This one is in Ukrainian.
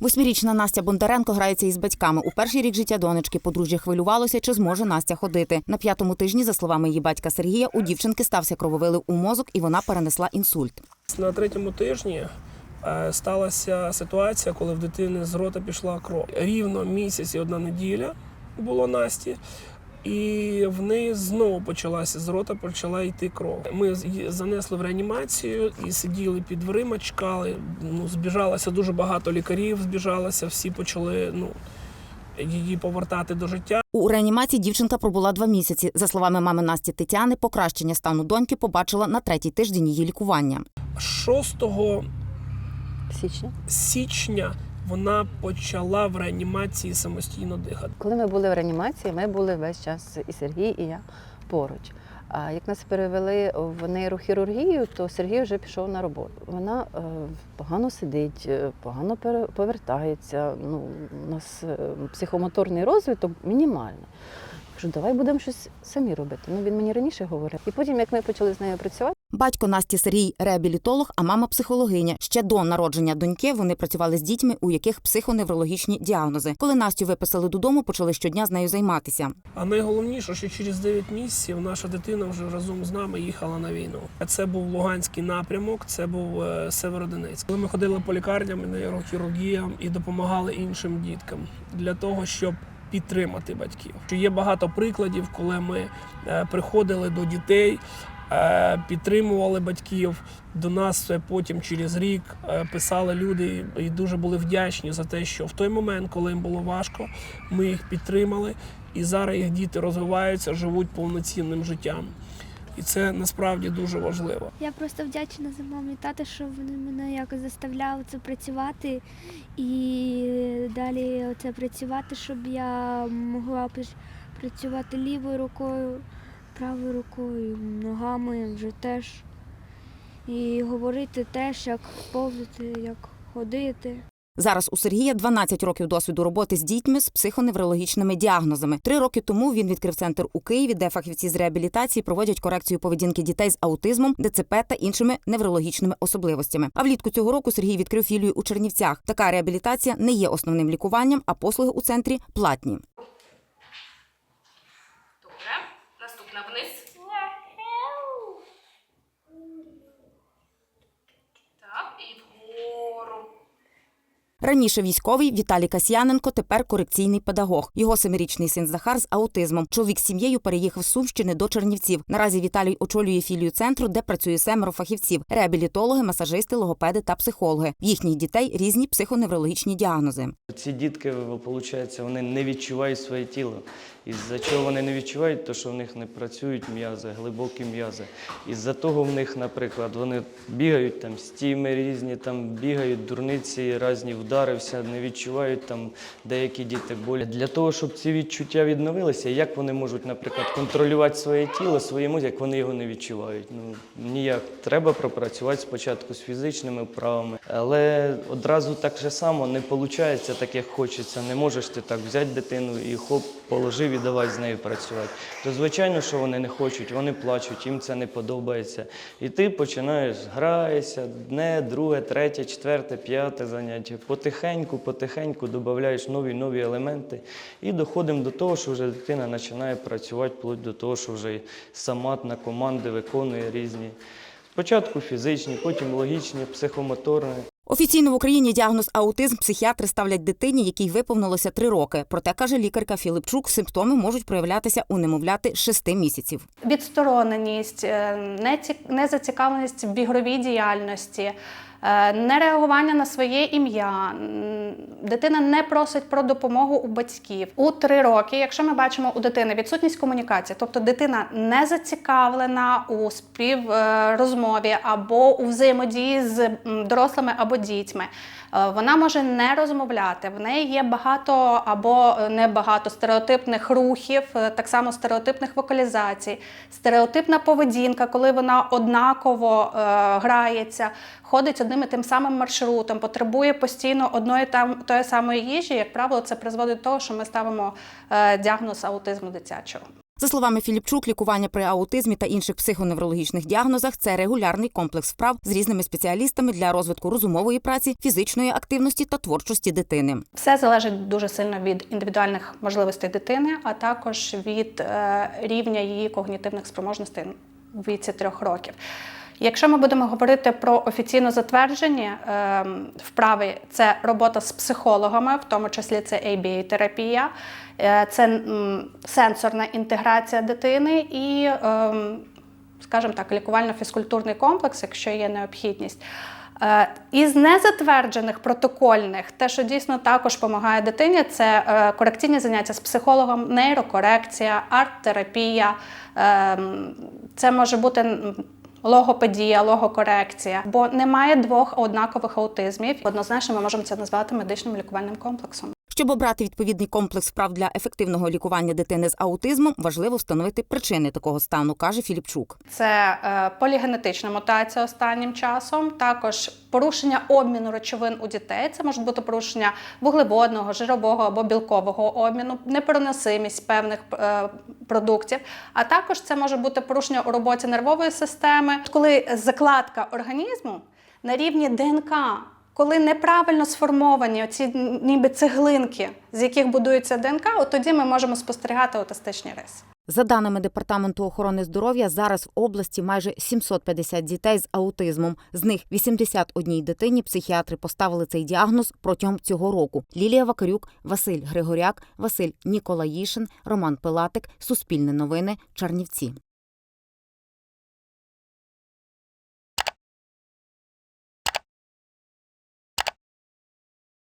Восьмирічна Настя Бондаренко грається із батьками. У перший рік життя донечки подружжя хвилювалося, чи зможе Настя ходити. На п'ятому тижні, за словами її батька Сергія, у дівчинки стався крововилив у мозок і вона перенесла інсульт. На третьому тижні е, сталася ситуація, коли в дитини з рота пішла кров. Рівно місяць і одна неділя було Насті. І в неї знову почалася з рота, почала йти кров. Ми з- її занесли в реанімацію і сиділи під дверима, чекали. Ну, збіжалося дуже багато лікарів, збіжалося, всі почали ну, її повертати до життя. У реанімації дівчинка пробула два місяці. За словами мами Насті Тетяни, покращення стану доньки побачила на третій тиждень її лікування. 6 Січня. січня вона почала в реанімації самостійно дихати. Коли ми були в реанімації, ми були весь час і Сергій, і я поруч. А як нас перевели в нейрохірургію, то Сергій вже пішов на роботу. Вона е, погано сидить, е, погано повертається. Ну, у нас е, психомоторний розвиток мінімальний. Кажу, давай будемо щось самі робити. Ну він мені раніше говорив. І потім, як ми почали з нею працювати. Батько Насті Сергій реабілітолог, а мама психологиня. Ще до народження доньки вони працювали з дітьми, у яких психоневрологічні діагнози. Коли Настю виписали додому, почали щодня з нею займатися. А найголовніше, що через 9 місяців наша дитина вже разом з нами їхала на війну. Це був Луганський напрямок, це був е, Северодонецьк. Коли ми ходили по лікарням і нейрохірургіям і допомагали іншим діткам для того, щоб підтримати батьків. Що Є багато прикладів, коли ми е, приходили до дітей. Е, Підтримували батьків до нас потім через рік е, писали люди і дуже були вдячні за те, що в той момент, коли їм було важко, ми їх підтримали, і зараз їх діти розвиваються, живуть повноцінним життям. І це насправді дуже важливо. Я просто вдячна за маму і тата, що вони мене якось заставляли це працювати і далі це працювати, щоб я могла працювати лівою рукою, правою рукою, ногами вже теж. І говорити теж, як повзати, як ходити. Зараз у Сергія 12 років досвіду роботи з дітьми з психоневрологічними діагнозами. Три роки тому він відкрив центр у Києві, де фахівці з реабілітації проводять корекцію поведінки дітей з аутизмом, ДЦП та іншими неврологічними особливостями. А влітку цього року Сергій відкрив філію у Чернівцях. Така реабілітація не є основним лікуванням, а послуги у центрі платні. Раніше військовий Віталій Касьяненко, тепер корекційний педагог. Його семирічний син Захар з аутизмом. Чоловік з сім'єю переїхав з Сумщини до Чернівців. Наразі Віталій очолює філію центру, де працює семеро фахівців: реабілітологи, масажисти, логопеди та психологи. В їхніх дітей різні психоневрологічні діагнози. Ці дітки, виходить, вони не відчувають своє тіло. І за чого вони не відчувають, то що в них не працюють м'язи, глибокі м'язи. Із-за того в них, наприклад, вони бігають там стіми різні, там бігають дурниці, різні вдарився, не відчувають там деякі діти болі. Для того, щоб ці відчуття відновилися, як вони можуть, наприклад, контролювати своє тіло, свої мозок, як вони його не відчувають. Ну ніяк. Треба пропрацювати спочатку з фізичними вправами, але одразу так же само не виходить так, як хочеться. Не можеш ти так взяти дитину і хоп, положив давай з нею працювати. То звичайно, що вони не хочуть, вони плачуть, їм це не подобається. І ти починаєш граєшся, одне, друге, третє, четверте, п'яте заняття. Потихеньку, потихеньку додаєш нові нові елементи. І доходимо до того, що вже дитина починає працювати вплоть до того, що вже сама на команди виконує різні. Спочатку фізичні, потім логічні, психомоторні. Офіційно в Україні діагноз аутизм психіатри ставлять дитині, якій виповнилося три роки. Проте каже лікарка Філипчук, симптоми можуть проявлятися у немовляти шести місяців. відстороненість, е, незацікавленість в ігровій діяльності, нереагування на своє ім'я. Дитина не просить про допомогу у батьків. У три роки, якщо ми бачимо у дитини відсутність комунікації, тобто дитина не зацікавлена у співрозмові або у взаємодії з дорослими або дітьми, е, вона може не розмовляти. В неї є багато або е, не багато стереотипних рухів, е, так само стереотипних вокалізацій, стереотипна поведінка, коли вона однаково е, грається, ходить одним і тим самим маршрутом, потребує постійно одної там тої самої їжі. Як правило, це призводить до того, що ми ставимо е, діагноз аутизму дитячого. За словами Філіпчук, лікування при аутизмі та інших психоневрологічних діагнозах це регулярний комплекс вправ з різними спеціалістами для розвитку розумової праці, фізичної активності та творчості дитини. Все залежить дуже сильно від індивідуальних можливостей дитини, а також від е, рівня її когнітивних спроможностей в віці трьох років. Якщо ми будемо говорити про офіційно затверджені е, вправи, це робота з психологами, в тому числі це ABA-терапія, е, це сенсорна інтеграція дитини і, е, скажімо так, лікувально-фізкультурний комплекс, якщо є необхідність. Е, Із незатверджених протокольних, те, що дійсно також допомагає дитині, це е, корекційні заняття з психологом, нейрокорекція, арт-терапія. Ем, Це може бути логопедія, логокорекція, бо немає двох однакових аутизмів. Однозначно, ми можемо це назвати медичним лікувальним комплексом. Щоб обрати відповідний комплекс вправ для ефективного лікування дитини з аутизмом, важливо встановити причини такого стану, каже Філіпчук. Це е, полігенетична мутація останнім часом, також порушення обміну речовин у дітей. Це можуть бути порушення вуглеводного, жирового або білкового обміну, непереносимість певних е, продуктів. А також це може бути порушення у роботі нервової системи, коли закладка організму на рівні ДНК. Коли неправильно сформовані оці ніби цеглинки, з яких будується ДНК, от тоді ми можемо спостерігати аутистичні риси. За даними департаменту охорони здоров'я, зараз в області майже 750 дітей з аутизмом. З них 81 дитині психіатри поставили цей діагноз протягом цього року. Лілія Вакарюк, Василь Григоряк, Василь Ніколаїшин, Роман Пилатик, Суспільне новини, Чернівці.